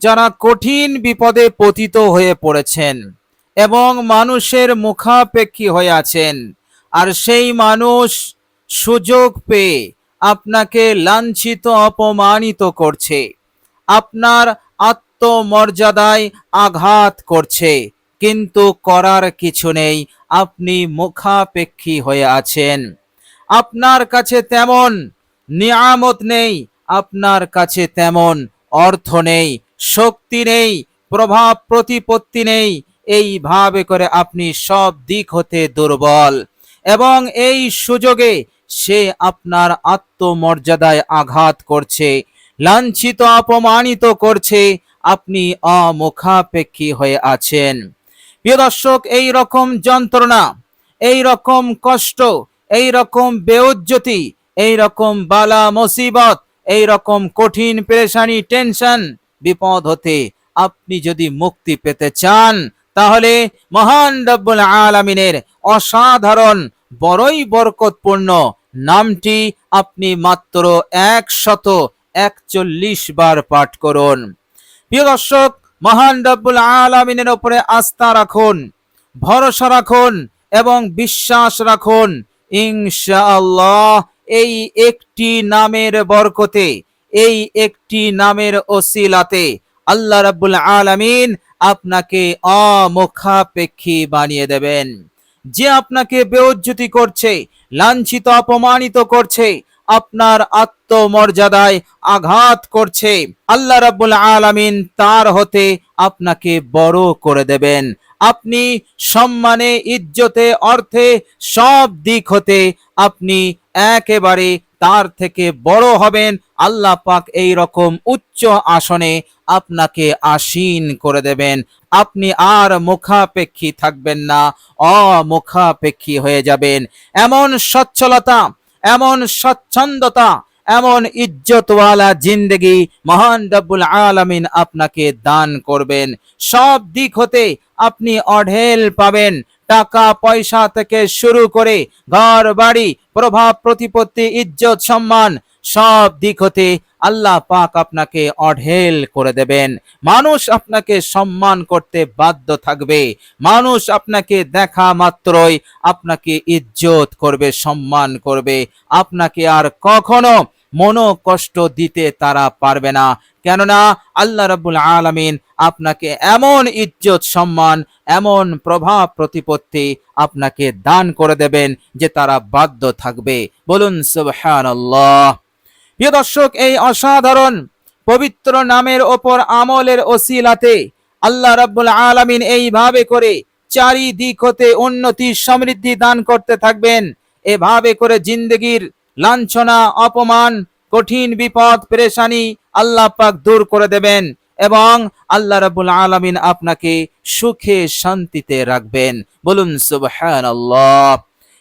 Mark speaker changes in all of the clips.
Speaker 1: যারা কঠিন বিপদে পতিত হয়ে পড়েছেন এবং মানুষের মুখাপেক্ষী হয়ে আছেন, আর সেই মানুষ সুযোগ পেয়ে আপনাকে লাঞ্ছিত, অপমানিত করছে, আপনার আত্মমর্যাদায় আঘাত করছে, কিন্তু করার কিছু নেই, আপনি মুখাপেক্ষী হয়ে আছেন। আপনার কাছে তেমন নিয়ামত নেই, আপনার কাছে তেমন অর্থ নেই শক্তি নেই, প্রভাব প্রতিপত্তি নেই এইভাবে করে আপনি সব দিক হতে দুর্বল। এবং এই সুযোগে সে আপনার আত্মমর্যাদায় আঘাত করছে, লাঞ্ছিত, অপমানিত করছে, আপনি অমুখাপেক্ষী হয়ে আছেন। প্রিয় দর্শক, এই রকম যন্ত্রণা, এই রকম কষ্ট, এই রকম বেউজ্জতি, এই রকম বালা মুসিবত, এই রকম কঠিন পেরেশানি, টেনশন বিপদ হতে আপনি যদি মুক্তি পেতে চান, তাহলে মহান রব্বুল আলামিনের অসাধারণ, বড়ই বরকতপূর্ণ নামটি আপনি মাত্র একশত একচল্লিশ বার পাঠ করুন। প্রিয় দর্শক, মহান রব্বুল আলামিনের উপরে আস্থা রাখুন, ভরসা রাখুন এবং বিশ্বাস রাখুন। ইনশাআল্লাহ, এই একটি নামের বরকতে এই একটি নামের ওসিলাতে আল্লাহ রাব্বুল আলামিন আপনাকে অমুখাপেক্ষী বানিয়ে দেবেন। যে আপনাকে বেউজ্জতি করছে, লাঞ্ছিত, অপমানিত করছে, আপনার আত্মমর্যাদায় আঘাত করছে, আল্লাহ রাব্বুল আলামিন তার হতে আপনাকে বড় করে দেবেন। আপনি সম্মানে, ইজ্জতে, অর্থে সব দিক হতে আপনি একেবারে তার থেকে বড় হবেন। আল্লাহ পাক এই রকম উচ্চ আসনে আপনাকে আসীন করে দেবেন। আপনি আর মুখাপেক্ষী থাকবেন না, অমুখাপেক্ষী হয়ে যাবেন। এমন সচ্ছলতা, এমন স্বচ্ছন্দতা, এমন ইজ্জতওয়ালা জিন্দেগি মহান রব্বুল আলামিন আপনাকে দান করবেন। সব দিক হতে আপনি অঢেল পাবেন। টাকা পয়সা থেকে শুরু করে ঘর বাড়ি প্রভাব, প্রতিপত্তি, ইজ্জত, সম্মান, সব দিক হতে আল্লাহ পাক আপনাকে অঢেল করে দেবেন। মানুষ আপনাকে সম্মান করতে বাধ্য থাকবে। মানুষ আপনাকে দেখা মাত্রই আপনাকে ইজ্জত করবে, সম্মান করবে। আপনাকে আর কখনো মনো কষ্ট দিতে তারা পারবে না। কেননা আল্লাহ রাব্বুল আলামিন আপনাকে এমন ইজ্জত, সম্মান, এমন প্রভাব প্রতিপত্তি আপনাকে দান করে দেবেন যে তারা বাধ্য থাকবে। বলুন, সুবহানাল্লাহ। প্রিয় দর্শক, এই অসাধারণ পবিত্র নামের ওপর আমলের ওসিলাতে আল্লাহ রাব্বুল আলামিন এইভাবে করে চারিদিক হতে উন্নতি, সমৃদ্ধি দান করতে থাকবেন। এভাবে করে জিন্দগির লাঞ্ছনা, অপমান, কঠিন বিপদ, পেরেশানি আল্লাহ পাক দূর করে দেবেন। এবং আল্লাহ রাব্বুল আলামিন আপনাকে সুখে শান্তিতে রাখবেন। বলুন, সুবহানাল্লাহ।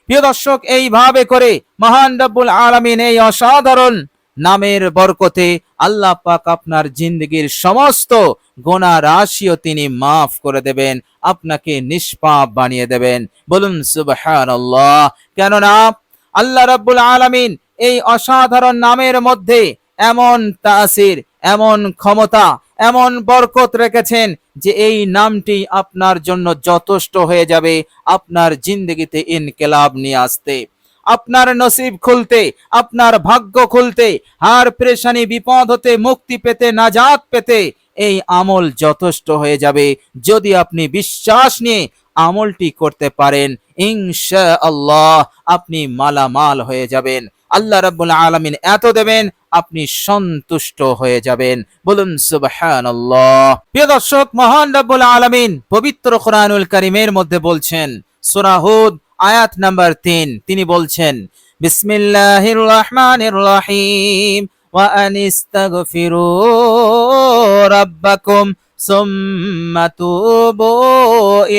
Speaker 1: প্রিয় দর্শক, এইভাবে করে মহান রব্বুল আলামিন এই অসাধারণ নামের বরকতে আল্লাহ পাক আপনার জিন্দগির সমস্ত গোনা রাশিও তিনি মাফ করে দেবেন, আপনাকে নিষ্পাপ বানিয়ে দেবেন। বলুন, সুবহানাল্লাহ। কেননা আল্লাহ রাব্বুল আলামিন এই অসাধারণ নামের মধ্যে এমন তাসির, এমন ক্ষমতা এমন বরকত রেখেছেন যে এই নামটি আপনার জন্য যথেষ্ট হয়ে যাবে আপনার জিন্দগিতে ইনকেলাব নিয়ে আসতে। আপনার নসিব খুলতে, আপনার ভাগ্য খুলতে, হার প্রেশানি, বিপদ হতে, মুক্তি পেতে, নাজাত পেতে এই আমল যথেষ্ট হয়ে যাবে যদি আপনি বিশ্বাস নিয়ে আমলটি করতে পারেন। ইনশা আল্লাহ আপনি মালামাল হয়ে যাবেন। আল্লাহ রাব্বুল আলামিন এত দেবেন, আপনি সন্তুষ্ট হয়ে যাবেন। বলুন, সুবহানাল্লাহ। প্রিয় দর্শক, মহান রাব্বুল আলামিন পবিত্র কোরআনুল কারীমের মধ্যে বলছেন, সূরা হুদ, আয়াত নাম্বার তিন। তিনি বলছেন, বিসমিল্লাহির রহমানির রহিম, ওয়া আনিস্তাগফিরু রাব্বাকুম সুম্মা তুবু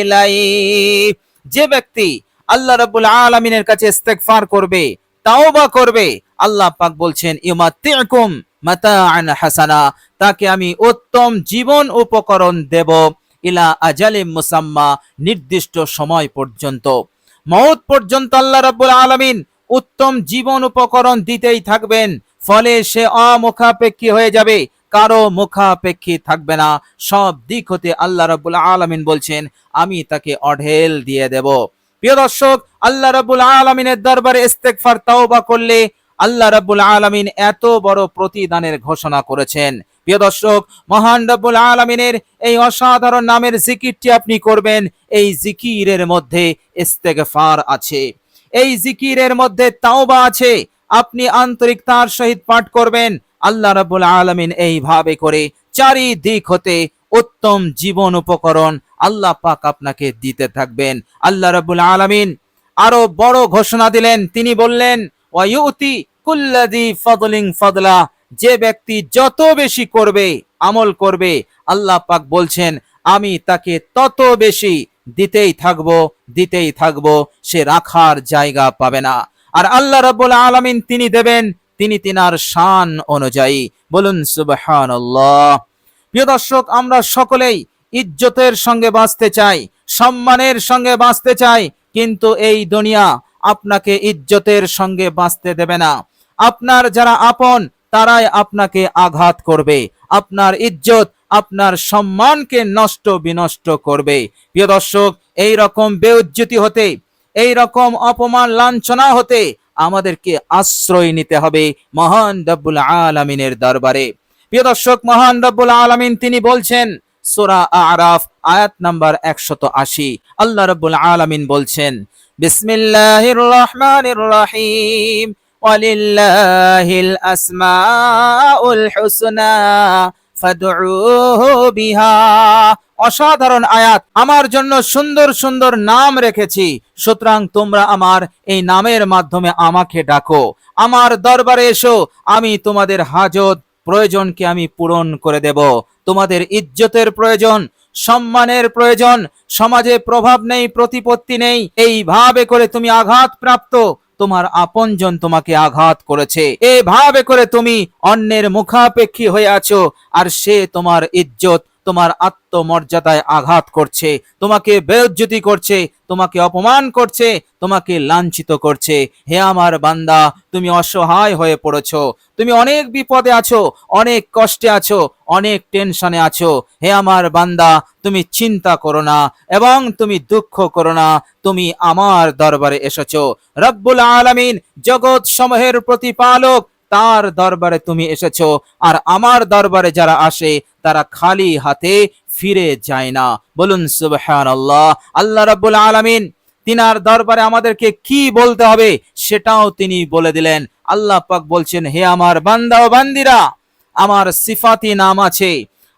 Speaker 1: ইলাইহি। যে ব্যক্তি আল্লাহ রাব্বুল আলামিনের কাছে ইস্তেগফার করবে তাওবা করবে। আল্লাহ পাক বলছেন ইউমাতিকুম মাতাআন হাসানা। তাকে আমি উত্তম জীবন উপকরণ দেব ইলা আজালিম মুসাম্মা, নির্দিষ্ট সময় পর্যন্ত। মৌত পর্যন্ত আল্লাহ রাব্বুল আলামিন উত্তম জীবন উপকরণ দিতেই থাকবেন, ফলে সে অমুখাপেক্ষী হয়ে যাবে, কারও মুখাপেক্ষী থাকবে না। সব দিক হতে আল্লাহ রাব্বুল আলামিন বলছেন, আমি তাকে অঢেল দিয়ে দেব। প্রিয় দর্শক, আল্লাহ রাব্বুল আলামিনের দরবারে ইস্তেগফার, তাওবা করলে আল্লাহ রাব্বুল আলামিন এত বড় প্রতিদানের ঘোষণা করেছেন। প্রিয় দর্শক, মহান রাব্বুল আলামিনের এই অসাধারণ নামের জিকিরটি আপনি করবেন, এই জিকিরের মধ্যে ইস্তেগফার আছে। এই জিকিরের মধ্যে তাওবা আছে, আপনি আন্তরিকতার সহিত পাঠ করবেন, আল্লাহ রাব্বুল আলামিন এইভাবে করে চারিদিক হতে উত্তম জীবন উপকরণ আল্লাহ পাক আপনাকে দিতে থাকবেন। আল্লাহ রাব্বুল আলামিন আরও বড় ঘোষণা দিলেন। তিনি বললেন, ওয়ায়ুতি কুল্লাদি ফদলিং ফদলা যে ব্যক্তি যত বেশি করবে, আমল করবে, আল্লাহ পাক বলছেন, আমি তাকে তত বেশি দিতেই থাকব দিতেই থাকব, সে রাখার জায়গা পাবে না। আর আল্লাহ রাব্বুল আলামিন তিনি দেবেন, তিনি তিনার শান অনুযায়ী। বলুন, সুবহানাল্লাহ প্রিয় দর্শক, আমরা সকলেই ইজ্জতের সঙ্গে বাঁচতে চাই, সম্মানের সঙ্গে বাঁচতে চাই, কিন্তু এই দুনিয়া আপনাকে ইজ্জতের সঙ্গে বাঁচতে দেবে না। আপনার যারা আপন, তারাই আপনাকে আঘাত করবে। আপনার ইজ্জত, আপনার সম্মানকে নষ্ট বিনষ্ট করবে। প্রিয় দর্শক, এই রকম বেউজ্জতি হতে, এই রকম অপমান লাঞ্ছনা হতে আমাদেরকে আশ্রয় নিতে হবে মহান রব্বুল আলামিনের দরবারে। প্রিয় দর্শক, মহান রব্বুল আলামিন তিনি বলছেন সূরা আরাফ, আয়াত নাম্বার 180 আল্লাহ রব্বুল আলামিন বলছেন, বিসমিল্লাহির রহমানির রহিম, ওয়ালিল্লাহিল আসমাউল হুসনা বিহা। অসাধারণ আয়াত, আমার জন্য সুন্দর সুন্দর নাম রেখেছি, সুতরাং তোমরা আমার এই নামের মাধ্যমে আমাকে ডাকো। আমার দরবারে এসো, আমি তোমাদের হাজত প্রয়োজনকে আমি পূরণ করে দেব। তোমাদের ইজ্জতের প্রয়োজন, সম্মানের প্রয়োজন, সমাজে প্রভাব নেই, প্রতিপত্তি নেই। এইভাবে করে তুমি আঘাত প্রাপ্ত তোমার আপনজন তোমাকে আঘাত করেছে। এভাবে করে তুমি অন্যের মুখাপেক্ষী হয়ে আছো, আর সে তোমার ইজ্জত, তোমার আত্মমর্যাদায় আঘাত করছে, তোমাকে বেউজ্জতি করছে তোমাকে অপমান করছে, তোমাকে লাঞ্ছিত করছে। হে আমার বান্দা, তুমি অসহায় হয়ে পড়েছো। তুমি অনেক বিপদে আছো, অনেক কষ্টে আছো, অনেক টেনশনে আছো। হে আমার বান্দা, তুমি চিন্তা করো না এবং তুমি দুঃখ করো না। তুমি আমার দরবারে এসেছ। রব্বুল আলামিন জগৎ সমূহের প্রতিপালক তার দরবারে তুমি এসেছ। আর আমার দরবারে যারা আসে, তারা খালি হাতে ফিরে যায় না। বলুন, সুবহানাল্লাহ। আল্লাহ আল্লাহ রাব্বুল আলামিন তিনার দরবারে আমাদেরকে কি বলতে হবে সেটাও তিনি বলে দিলেন। আল্লাহ পাক বলছেন, হে আমার বান্দা ও বান্দিরা, আমার সিফাতি নাম আছে,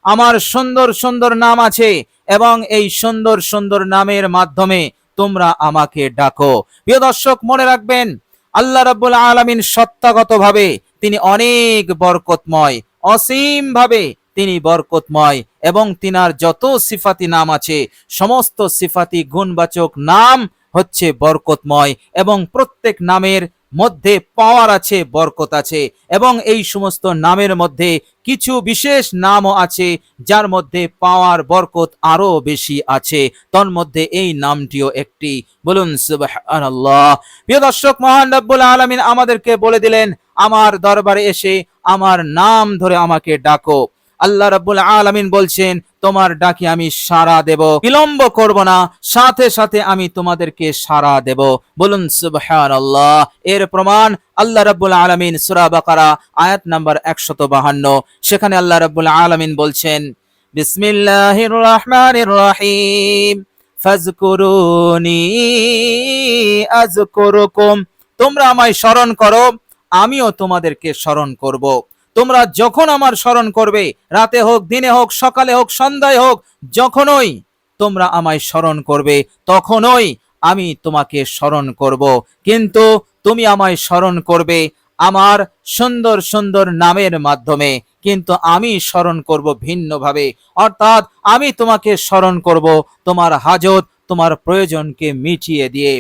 Speaker 1: আমার সুন্দর সুন্দর নাম আছে এবং এই সুন্দর সুন্দর নামের মাধ্যমে তোমরা আমাকে ডাকো। প্রিয় দর্শক, মনে রাখবেন, আল্লাহ রাব্বুল আলামিন সত্তাগতভাবে তিনি অনেক বরকতময় অসীম ভাবে তিনি বরকতময় এবং তিনার যত সিফাতি নাম আছে, সমস্ত সিফাতি গুণবাচক নাম হচ্ছে বরকতময় এবং প্রত্যেক নামের মধ্যে পাওয়ার আছে, বরকত আছে এবং এই সমস্ত নামের মধ্যে কিছু বিশেষ নামও আছে যার মধ্যে পাওয়ার বরকত আরও বেশি আছে। তন্মধ্যে এই নামটিও একটি। বলুন, সুবহানাল্লাহ। প্রিয় দর্শক, মহান রব্বুল আলামিন আমাদেরকে বলে দিলেন, আমার দরবারে এসে আমার নাম ধরে আমাকে ডাকো। আল্লাহ রাব্বুল আলামিন বলছেন, তোমার ডাকে আমি সাড়া দেব, বিলম্ব করব না, সাথে সাথে আমি তোমাদেরকে সাড়া দেব। বলুন, সুবহানাল্লাহ। এর প্রমাণ আল্লাহ রাব্বুল আলামিন সূরা বাকারা, আয়াত নাম্বার 152 সেখানে আল্লাহ রাব্বুল আলামিন বলছেন, বিসমিল্লাহির রহমানির রহিম ফাজকুরুনি আযকুরুকুম। তোমরা আমায় স্মরণ করো, আমিও তোমাদেরকে স্মরণ করব। তোমরা যখন আমার স্মরণ করবে, রাতে হোক, দিনে হোক, সকালে হোক, সন্ধ্যায় হোক, যখনই তোমরা আমায় স্মরণ করবে, তখনই আমি তোমাকে স্মরণ করব। কিন্তু তুমি আমায় স্মরণ করবে আমার সুন্দর সুন্দর নামের মাধ্যমে। কিন্তু আমি স্মরণ করব ভিন্নভাবে। অর্থাৎ আমি তোমাকে স্মরণ করব তোমার হাজত, তোমার প্রয়োজনকে মিটিয়ে দিয়ে।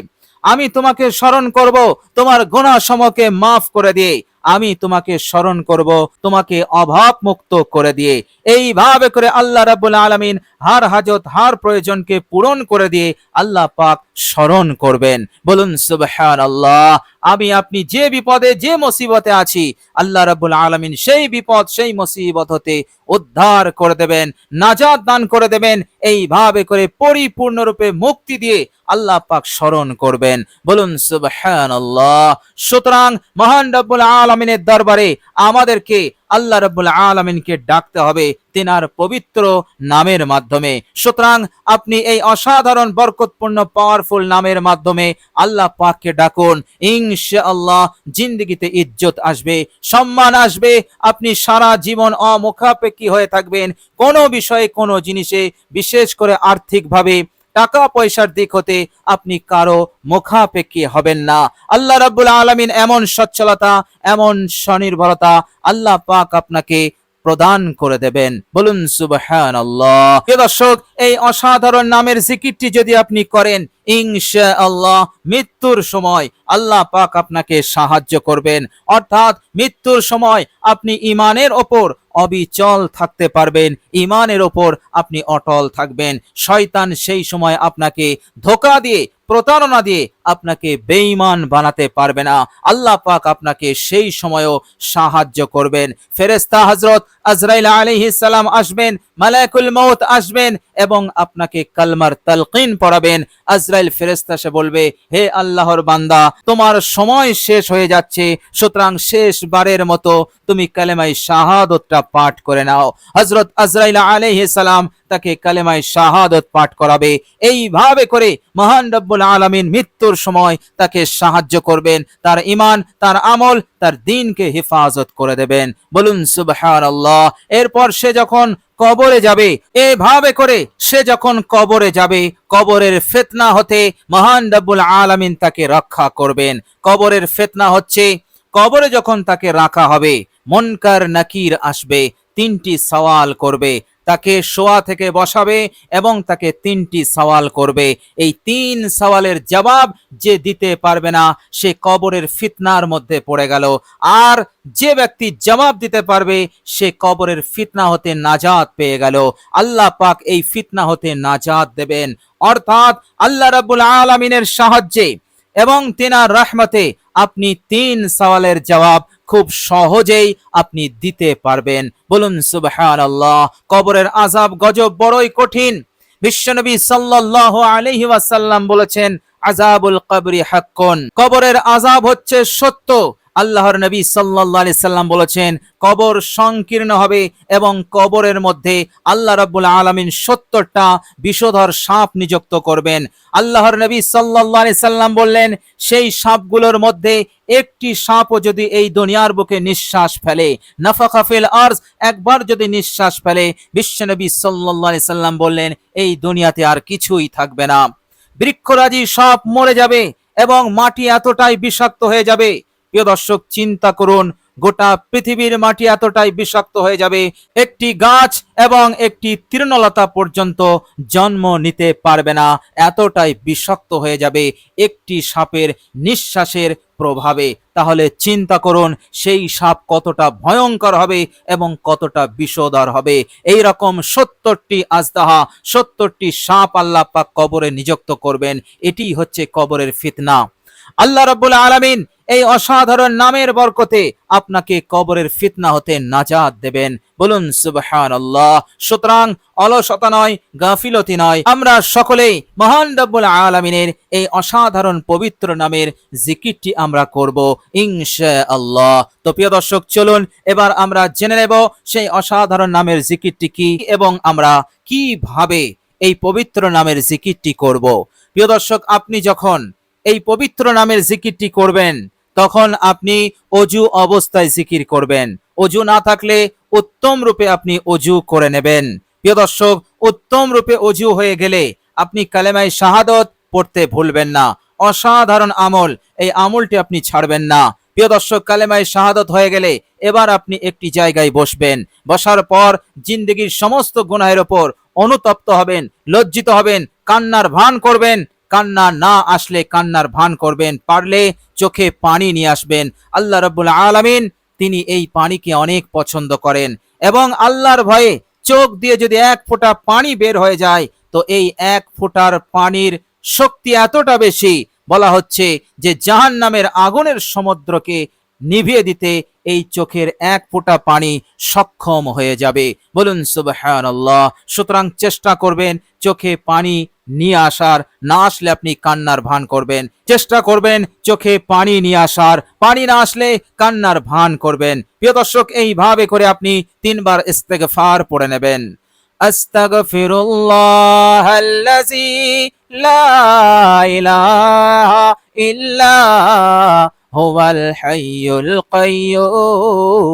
Speaker 1: আমি তোমাকে স্মরণ করব তোমার গোনা সমকে মাফ করে দিয়ে। আমি তোমাকে স্মরণ করব, তোমাকে অভাব মুক্ত করে দিয়ে। এইভাবে করে আল্লাহ রাব্বুল আলামিন হার হাজত, হার প্রয়োজনকে পূরণ করে দিয়ে আল্লাহ পাক স্মরণ করবেন। বলুন সুবহান আল্লাহ আমি আপনি যে বিপদে, যে মুসিবতে আছি, আল্লাহ রাব্বুল আলামিন সেই বিপদ, সেই মুসিবত হতে উদ্ধার করে দেবেন নাজাদ দান করে দেবেন, এইভাবে করে পরিপূর্ণরূপে মুক্তি দিয়ে আল্লাহ পাক স্মরণ করবেন। বলুন, সুবহানাল্লাহ সুতরাং মহান রব্বুল আলমিনের দরবারে আমাদেরকে আল্লাহ রব্বুল আলামিনকে ডাকতে হবে তেনার পবিত্র নামের মাধ্যমে। সুতরাং আপনি এই অসাধারণ, বরকতপূর্ণ পাওয়ারফুল নামের মাধ্যমে আল্লাহ পাককে ডাকুন। ইনশাআল্লাহ জিন্দগিতে ইজ্জত আসবে, সম্মান আসবে, আপনি সারা জীবন অমুখাপেক্ষী হয়ে থাকবেন। কোনো বিষয়ে কোনো জিনিসে বিশেষ করে আর্থিকভাবে টাকা পয়সার দিক হতে আপনি কারও মুখাপেক্ষী হবেন না। আল্লাহ রাব্বুল আলামিন এমন সচ্ছলতা, এমন স্বনির্ভরতা আল্লাহ পাক আপনাকে প্রদান করে দেবেন। বলুন, সুবহানাল্লাহ। প্রিয় দর্শক, এই অসাধারণ নামের জিকিরটি যদি আপনি করেন, ইনশাআল্লাহ মৃত্যুর সময় আল্লাহ পাক আপনাকে সাহায্য করবেন। অর্থাৎ মৃত্যুর সময় আপনি ইমানের ওপর অবিচল থাকতে পারবেন। ইমানের ওপর আপনি অটল থাকবেন। শয়তান সেই সময় আপনাকে ধোকা দিয়ে প্রতারণা দিয়ে আপনাকে বেঈমান বানাতে পারবে না। আল্লাহ পাক আপনাকে সেই সময়ও সাহায্য করবেন। ফেরেস্তা হজরত আজরাইল সালাম আসবেন মালাকুল মউত আসবেন এবং আপনাকে কালমার তালকিন পড়াবেন। আজরাইল ফেরেস্তা সে বলবে, হে আল্লাহর বান্দা, তোমার সময় শেষ হয়ে যাচ্ছে, সুতরাং শেষবারের মতো তুমি কালেমাই শাহাদতটা পাঠ করে নাও। হজরত আজরাইল সালাম তাকে কালেমাই শাহাদত পাঠ করাবে। এইভাবে করে মহান রব্বুল আলামিন মৃত্যুর সময় তাকে সাহায্য করবেন। তার ইমান তার আমল, তার দিনকে হেফাজত করে দেবেন। বলুন, সুবহানাল্লাহ। এরপর সে যখন কবরে যাবে, এভাবে করে সে যখন কবরে যাবে, কবরের ফেতনা হতে মহান রব্বুল আলামিন তাকে রক্ষা করবেন। কবরের ফেতনা হচ্ছে, কবরে যখন তাকে রাখা হবে, মনকার নাকির আসবে, তিনটি সওয়াল করবে। তাকে শোয়া থেকে বসাবে এবং তাকে তিনটি সওয়াল করবে। এই তিন সওয়ালের জবাব যে দিতে পারবে না, সে কবরের ফিতনার মধ্যে পড়ে গেল। আর যে ব্যক্তি জবাব দিতে পারবে, সে কবরের ফিতনা হতে নাজাত পেয়ে গেল। আল্লাহ পাক এই ফিতনা হতে নাজাত দেবেন। অর্থাৎ আল্লাহ রাব্বুল আলামিনের সাহায্যে এবং তেনার রহমতে আপনি তিন সওয়ালের জবাব খুব সহজেই আপনি দিতে পারবেন। বলুন সুবহান আল্লাহ কবরের আজাব গজব বড়ই কঠিন। বিশ্বনবী সাল্লাহ আলাইহি ওয়াসাল্লাম বলেছেন আজাবুল কবরি হাক্কন। কবরের আজাব হচ্ছে সত্য। আল্লাহর নবী আলাইহি সাল্লাম বলেছেন, কবর সংকীর্ণ হবে এবং কবরের মধ্যে আল্লাহ রাব্বুল আলামিন সত্তরটা বিষধর সাপ নিযুক্ত করবেন। আল্লাহর নবী আলাইহি সাল্লাম বললেন, সেই সাপগুলোর মধ্যে একটি সাপও যদি এই দুনিয়ার বুকে নিঃশ্বাস ফেলে, নাফাখা ফিল আরজ, একবার যদি নিঃশ্বাস ফেলে বিশ্বনবী আলাইহি সাল্লাম বললেন, এই দুনিয়াতে আর কিছুই থাকবে না। বৃক্ষরাজি সব মরে যাবে এবং মাটি এতটাই বিষাক্ত হয়ে যাবে প্রিয় দর্শক, চিন্তা করুন, গোটা পৃথিবীর মাটি এতটাই বিষাক্ত হয়ে যাবে, একটি গাছ এবং একটি তৃণলতা পর্যন্ত জন্ম নিতে পারবে না, এতটাই বিষাক্ত হয়ে যাবে একটি সাপের নিঃশ্বাসের প্রভাবে। তাহলে চিন্তা করুন, সেই সাপ কতটা ভয়ঙ্কর হবে এবং কতটা বিষধর হবে। এই রকম সত্তরটি আজদাহা, সত্তরটি সাপ আল্লাহ কবরে নিযুক্ত করবেন এটি হচ্ছে কবরের ফিতনা। আল্লাহ রাব্বুল আলামিন এই অসাধারণ নামের বরকতে আপনাকে কবরের ফিতনা হতে নাজাত দেবেন। বলুন, সুবহানাল্লাহ। সুতরাং অলসতা নয়, গাফিলতি নয়। আমরা সকলেই মহান রব্বুল আলামিনের এই অসাধারণ পবিত্র নামের জিকিরটি আমরা করব ইনশাআল্লাহ। তো প্রিয় দর্শক, চলুন এবার আমরা জেনে নেব সেই অসাধারণ নামের জিকিরটি কি এবং আমরা কীভাবে এই পবিত্র নামের জিকিরটি করব। প্রিয় দর্শক, আপনি যখন এই পবিত্র নামের জিকিরটি করবেন তখন আপনি অজু অবস্থায় জিকির করবেন। অজু না থাকলে উত্তম রূপে আপনি অজু করে নেবেন। প্রিয় দর্শক, উত্তম রূপে অজু হয়ে গেলে আপনি কালেমাই শাহাদত পড়তে ভুলবেন না। অসাধারণ আমল, এই আমলটি আপনি ছাড়বেন না। প্রিয় দর্শক, কালেমায় শাহাদত হয়ে গেলে এবার আপনি একটি জায়গায় বসবেন। বসার পর জিন্দগির সমস্ত গুনাহের ওপর অনুতপ্ত হবেন, লজ্জিত হবেন, কান্নার ভান করবেন কান্না না আসলে কান্নার ভান করবেন, পারলে চোখে পানি নিয়ে আসবেন। আল্লাহ রব্বুল আলমিন তিনি এই পানিকে অনেক পছন্দ করেন এবং আল্লাহর ভয়ে চোখ দিয়ে যদি এক ফোঁটা পানি বের হয়ে যায়, তো এই এক ফোঁটার পানির শক্তি এতটা বেশি, বলা হচ্ছে যে জাহান নামের আগুনের সমুদ্রকে নিভিয়ে দিতে এই চোখের এক ফোঁটা পানি সক্ষম হয়ে যাবে। বলুন, সুবহানাল্লাহ। সুতরাং চেষ্টা করবেন চোখে পানি নিয়ে আসার, না আসলে আপনি কান্নার ভান করবেন। চেষ্টা করবেন চোখে পানি নিয়ে আসার, পানি না আসলে কান্নার ভান করবেন। প্রিয় দর্শক, এইভাবে করে আপনি তিনবার ইস্তেগফার পড়ে নেবেন। আস্তাগফিরুল্লাহ আল্লাযী লা ইলাহা ইল্লা হাইয়ুল কাইয়্যুম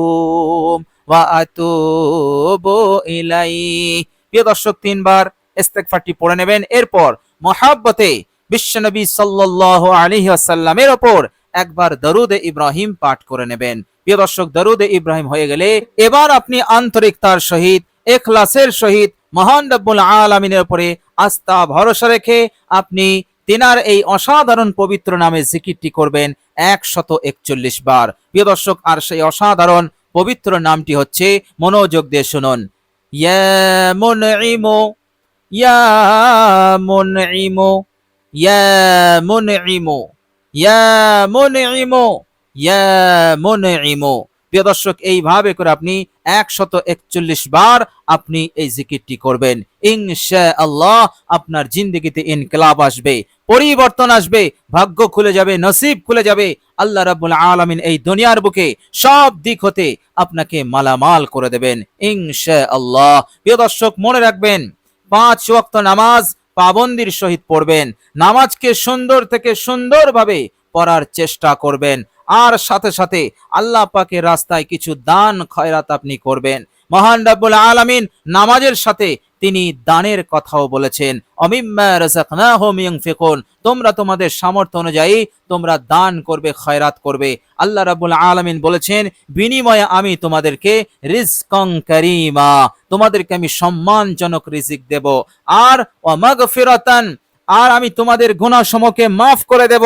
Speaker 1: ওয়া আতুবু ইলাইহি। প্রিয় দর্শক, তিনবার ইস্তেগফারটি পড়ে নেবেন। এরপর মহাব্বতে বিশ্বনবী সাল্লাল্লাহু আলাইহি ওয়াসাল্লামের ওপর একবার দরুদ ইব্রাহিম পাঠ করে নেবেন। প্রিয় দর্শক, দরুদ ইব্রাহিম হয়ে গেলে এবার আপনি আন্তরিকতার সহিত, এখলাসের সহিত, মহান রব্বুল আলামিনের উপরে আস্থা ভরসা রেখে আপনি তিনার এই অসাধারণ পবিত্র নামে জিকিরটি করবেন। একশত একচল্লিশ বার। প্রিয় দর্শক, আর সেই অসাধারণ পবিত্র নামটি হচ্ছে মনোযোগ দিয়ে শুনুন। ইয়া মুনঈমু ইয়া মুনঈমু ইয়া মুনঈমু ইয়া মুনঈমু ইয়া মুনঈমু। প্রিয় দর্শক, এইভাবে করে আপনি একশত একচল্লিশ বার আপনি এই জিকিরটি করবেন। ইনশা আল্লাহ আপনার জিন্দগিতে ইনকলাব আসবে। পরিবর্তন আসবে, ভাগ্য খুলে যাবে, নসিব খুলে যাবে। আল্লাহ রাব্বুল আলামিন এই দুনিয়ার বুকে সব দিক হতে আপনাকে মালামাল করে দেবেন ইনশা আল্লাহ প্রিয় দর্শক, মনে রাখবেন, পাঁচ ওয়াক্ত নামাজ পাবন্দির সহিত পড়বেন, নামাজকে সুন্দর থেকে সুন্দরভাবে পড়ার চেষ্টা করবেন, আর সাথে সাথে আল্লাহ পাকের রাস্তায় কিছু দান, খয়রাত আপনি করবেন। মহান রাব্বুল আলামিন নামাজের সাথে তিনি দানের কথাও বলেছেন। তোমরা তোমাদের সামর্থ্য অনুযায়ী তোমরা দান করবে, খয়রাত করবে। আল্লাহ রাবুল আলমিন বলেছেন, বিনিময়ে আমি তোমাদেরকে রিজকং করিমা, তোমাদেরকে আমি সম্মানজনক রিজিক দেব। আর ওয়ামাগফিরাতান আর আমি তোমাদের গুনাহ সমূহকে মাফ করে দেব,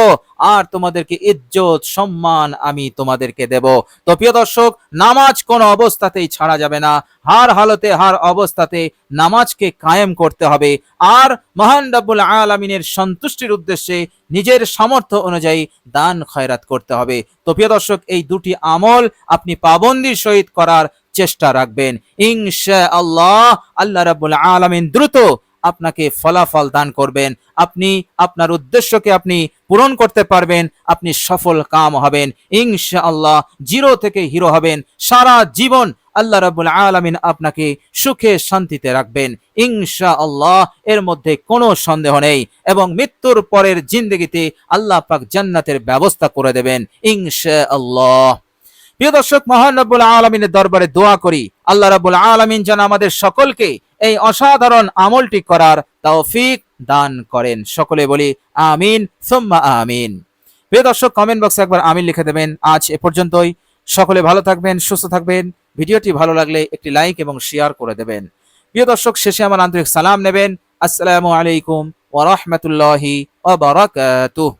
Speaker 1: আর তোমাদেরকে ইজ্জত, সম্মান আমি তোমাদেরকে দেব। তো প্রিয় দর্শক, নামাজ কোন অবস্থাতেই ছাড়া যাবে না। হার হালতে হার অবস্থাতে নামাজকে কায়েম করতে হবে। আর মহান রব্বুল আলামিনের সন্তুষ্টির উদ্দেশ্যে নিজের সামর্থ্য অনুযায়ী দান খয়রাত করতে হবে। তো প্রিয় দর্শক, এই দুটি আমল আপনি পাবন্দির সহিত করার চেষ্টা রাখবেন। ইনশা আল্লাহ আল্লাহ রাব্বুল আলামিন দ্রুত আপনাকে ফলাফল দান করবেন। আপনি, আপনার উদ্দেশ্যকে আপনি পূরণ করতে পারবেন। আপনি সফল কাম হবেন। ইনশা আল্লাহ জিরো থেকে হিরো হবেন। সারা জীবন আল্লাহ রাব্বুল আলামিন আপনাকে সুখে শান্তিতে রাখবেন। ইনশা আল্লাহ এর মধ্যে কোনো সন্দেহ নেই এবং মৃত্যুর পরের জিন্দগিতে আল্লাহ পাক জান্নাতের ব্যবস্থা করে দেবেন। ইনশা আল্লাহ প্রিয় দর্শক, মহান রব্বুল আলমিনের দরবারে দোয়া করি। আল্লাহ রাব্বুল আলামিন যেন আমাদের সকলকে এই অসাধারণ আমলটি করার তৌফিক দান করেন। সকলে বলি, আমিন, সুম্মা আমিন। প্রিয় দর্শক কমেন্ট বক্সে একবার আমিন লিখে দেবেন। আজ এ পর্যন্তই। সকলে ভালো থাকবেন, সুস্থ থাকবেন। ভিডিওটি ভালো লাগলে একটি লাইক এবং শেয়ার করে দেবেন। প্রিয় দর্শক, শেষে আমার আন্তরিক সালাম নেবেন। আসসালামু আলাইকুম ওয়া বারাকাতুহু।